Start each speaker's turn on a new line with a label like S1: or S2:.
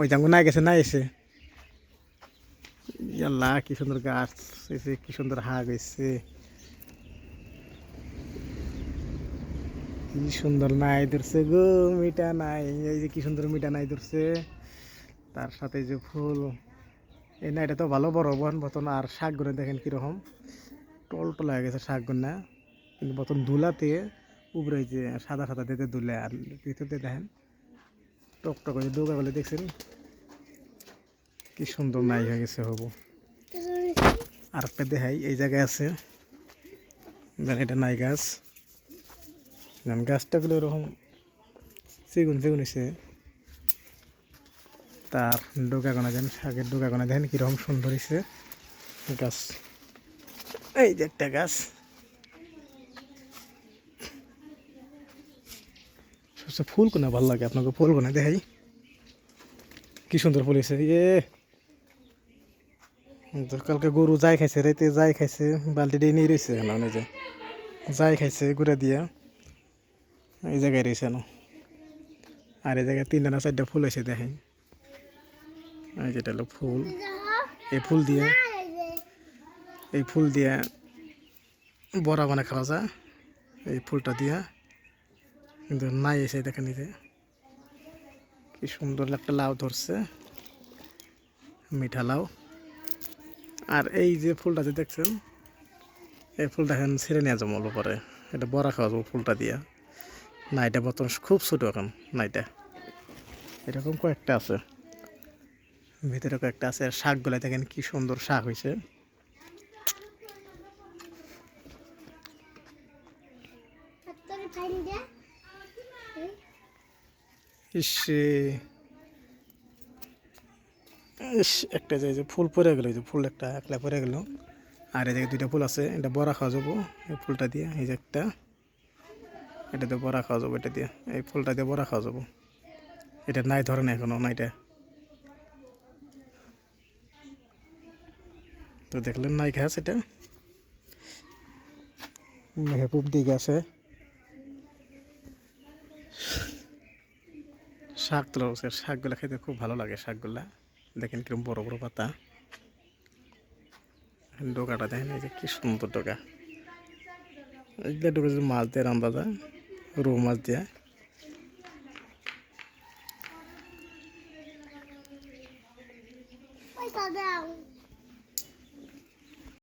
S1: ওই জাঙ্গু না গেছে না এসে। আল্লাহ কি সুন্দর গাছ হয়েছে কি সুন্দর হাগ হয়েছে কি সুন্দর নাই ধরছে গো, মিঠা নাই, এই যে কি সুন্দর মিঠা নাই ধরছে। তার সাথে যে ফুল, এই না এটা তো ভালো বড় বন, বতন আর শাক শাকগুলো দেখেন কীরকম। টল টল হয়ে গেছে শাকগুলো কিন্তু বতন দুলাতে উপরে যে সাদা সাদা দিতে দুলে আর ভিতরতে দেখেন টক টক হয়ে দৌড়া গেলে দেখছেন, কি সুন্দর নাই হয়ে গেছে হব। আর একটা দেখাই, এই জায়গায় আছে এটা নাই গাছ। দেন গাছটা গুলো এরকম সেগুন সেগুন হয়েছে তার ডোকা গোনা দেন শাকের ডোকা গোনা দেখেন কীরকম সুন্দর হয়েছে গাছ, এই যে একটা গাছ। সবচেয়ে ফুল কোনা ভালো লাগে, আপনাকে ফুল কোনা দেখাই। কি সুন্দর ফুল ইয়ে তো কালকে গরু যাই খাইছে, রাইতে যাই খাইছে, বালতি দিয়ে নিয়ে রয়েছে না যে। যাই খাইছে, গুঁড়া দিয়া। এই জায়গায় রয়েছে না আর এই জায়গায় তিনটা না চারটা ফুল হয়েছে দেখেন এই যেটা হলো ফুল। এই ফুল দিয়ে, এই ফুল দিয়ে বড়া বানা খাওয়া যায়। এই ফুলটা দিয়া। কিন্তু নাই এসে দেখেন এই যে। কি সুন্দর একটা লাউ ধরছে। মিঠা লাউ। আর এই যে ফুলটা যে দেখছেন, এই ফুলটা এখন ছিঁড়ে নেওয়া জমল পরে। এটা বড়া খাওয়া যাব ফুলটা দিয়া। না এটা বর্তমান খুব ছোটো এখন না এটা এরকম কয়েকটা আছে। ভিতরে কয়েকটা আছে। শাকগুলো দেখেন কি সুন্দর শাক হয়েছে ইস ইস, একটা যে ফুল পরে গেল যে ফুল একটা একলা পরে গেল। আর এই জায়গায় দুইটা ফুল আছে, এটা বড়া খাওয়া যাব, এই ফুলটা দিয়ে, এই যে একটা। এটা দিয়ে বড়া খাওয়া যাব, এটা দিয়ে, এই ফুলটা দিয়ে বড়া খাওয়া যাব। এটা নাই ধরে না এখনও না এটা তো দেখলেন নাই ঘাস এটা। মেহেপুব দিকে আছে শাক তোলা হচ্ছে শাকগুলো খেতে খুব ভালো লাগে, শাকগুলা। দেখেন কীরকম বড় বড় পাতা। ডোকাটা, দেখেন এই যে কি সুন্দর ডোকা। ডোকা যদি মাছ দিয়ে রান্না যায় রৌ মাছ দেয়।